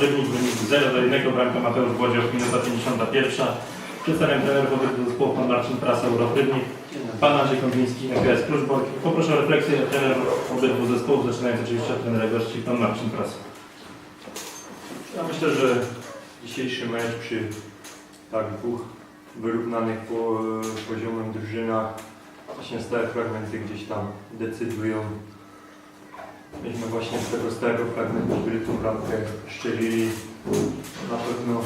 Rybnik, wynik 0 do 1, bramka Mateusz Włodzioch, minuta 51. Przedstawiam trener wobec zespołu pan Marcin Prasa, Urok Rybnik, pan Andrzej Kąpiński, MKS Kluczbork. Poproszę o refleksję trenerów obydwu zespołów, zaczynając oczywiście od trenera gości, pan Marcin Prasa. Ja myślę, że dzisiejszy mecz przy tak dwóch wyrównanych po, poziomem drużynach właśnie stałe fragmenty gdzieś tam decydują. Myśmy właśnie z tego stałego fragmentu, który tą bramkę szczelili, na pewno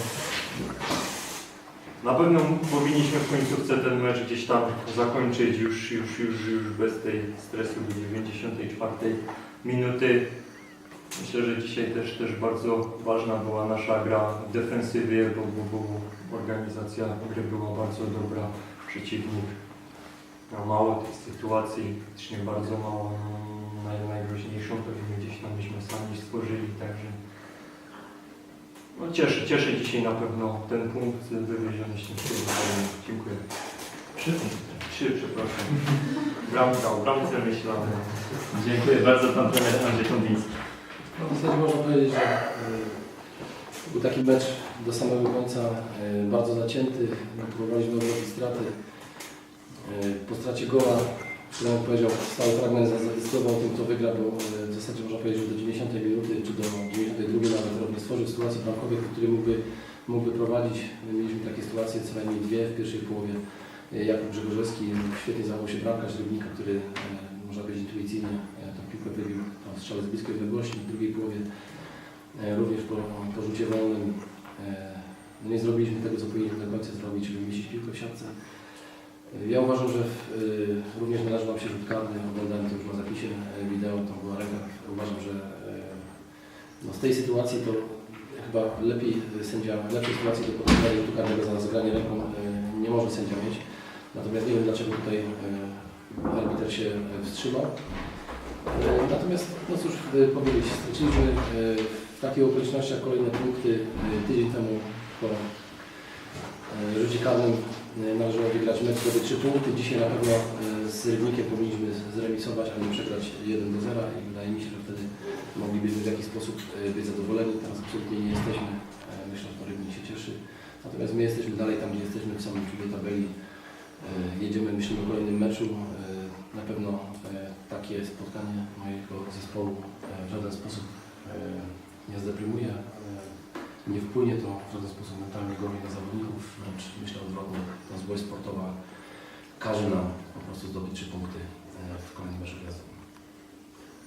na pewno powinniśmy w końcówce ten mecz gdzieś tam zakończyć już, już, już, już bez tej stresu do 94 minuty. Myślę, że dzisiaj też, też bardzo ważna była nasza gra w defensywie, bo, bo, bo organizacja gry była bardzo dobra. Przeciwnik miał mało tych sytuacji, faktycznie bardzo mało. Naj, najgroźniejszą pewnie gdzieś tam myśmy sami stworzyli, także no cieszy, cieszy dzisiaj na pewno ten punkt wywieziony z tym spowodowaniem. Dziękuję. Trzy. Trzy, przepraszam. Bramka, o bramce myślałem. Dziękuję bardzo, pan trener Andrzej Kąpiński. No, w zasadzie można powiedzieć, że y, był taki mecz do samego końca y, bardzo zacięty. Próbowaliśmy odwrócić straty. Y, Po stracie gola, jak powiedział, stały fragment zadecydował o tym, kto wygra, bo y, w zasadzie można powiedzieć, że do 90 minuty czy do 92 nawet nie stworzył sytuacji bramkowej, w której mógłby, mógłby prowadzić. My mieliśmy takie sytuacje, co najmniej dwie w pierwszej połowie. Y, Jakub Grzegorzewski świetnie zachował się bramkarz Rybnika, który y, można powiedzieć intuicyjnie tą piłkę wybił tam strzał z bliskiej odległości. W drugiej połowie e, również po, po rzucie wolnym e, no nie zrobiliśmy tego, co powinniśmy do końca zrobić, żeby mieścić piłkę w siatce. Ja uważam, że w, e, również należy się rzut karny. Oglądałem to już na zapisie e, wideo, to była ręka. Uważam, że e, no z tej sytuacji to chyba lepiej sędzia, lepszej sytuacji do podania rzutu karnego za zagranie ręką e, nie może sędzia mieć. Natomiast nie wiem dlaczego tutaj e, arbiter się wstrzymał. E, Natomiast, no cóż e, powiedzieć, straciliśmy e, w takich okolicznościach kolejne punkty. E, Tydzień temu po rzucie karnym e, należało wygrać mecz, zdobyć 3 punkty. Dzisiaj na pewno e, z Rybnikiem powinniśmy zremisować, a nie przegrać 1 do 0 i wydaje mi się, że wtedy moglibyśmy w jakiś sposób e, być zadowoleni. Teraz absolutnie nie jesteśmy. E, Myślę, że to Rybnik się cieszy. Natomiast my jesteśmy dalej tam, gdzie jesteśmy w samym czubie tabeli. E, Jedziemy, myślimy o kolejnym meczu. E, Na pewno e, takie spotkanie mojego zespołu e, w żaden sposób e, nie zdeprymuje, e, nie wpłynie to w żaden sposób mentalnie gorzej na zawodników, wręcz myślę odwrotnie, ta złość sportowa każe nam po prostu zdobyć trzy punkty e, w kolejnym meczu gwiazdowym.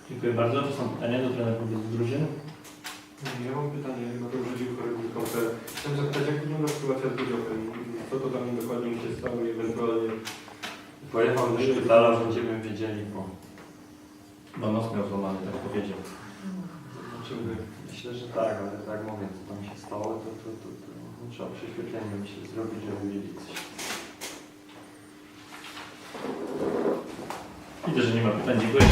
Dziękuję bardzo. To są pytania do trenerów drużyn. Ja mam pytanie, Mateusz Żydził, choreografika. Chciałem zapytać, jak wygląda sytuacja z Budziochem? Co to tam dokładnie się stało i ewentualnie... Pojechał do szpitala, będziemy wiedzieli po. Bo nos miał złamany, tak powiedział. Znaczy, myślę, że tak, ale tak mówię, co tam się stało, to, to, to, to no, trzeba prześwietlenie myślę zrobić, żeby wiedzieć coś. Widzę, że nie ma pytań. Dziękuję.